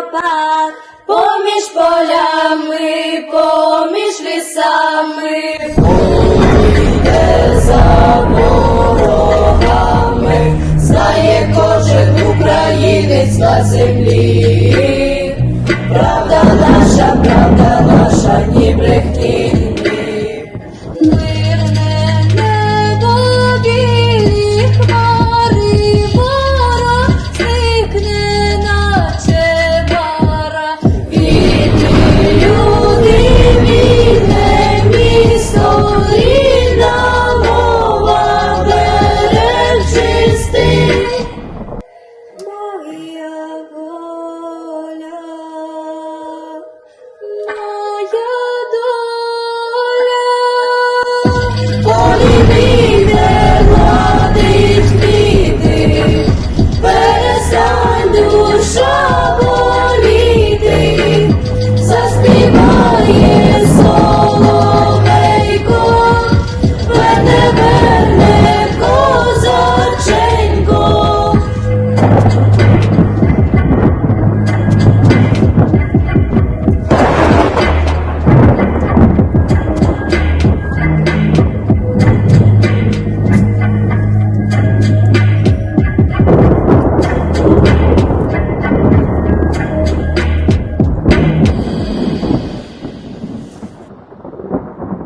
водопад, поміж полями, поміж лісами, Де за знає кожен українець на землі, правда наша. правда.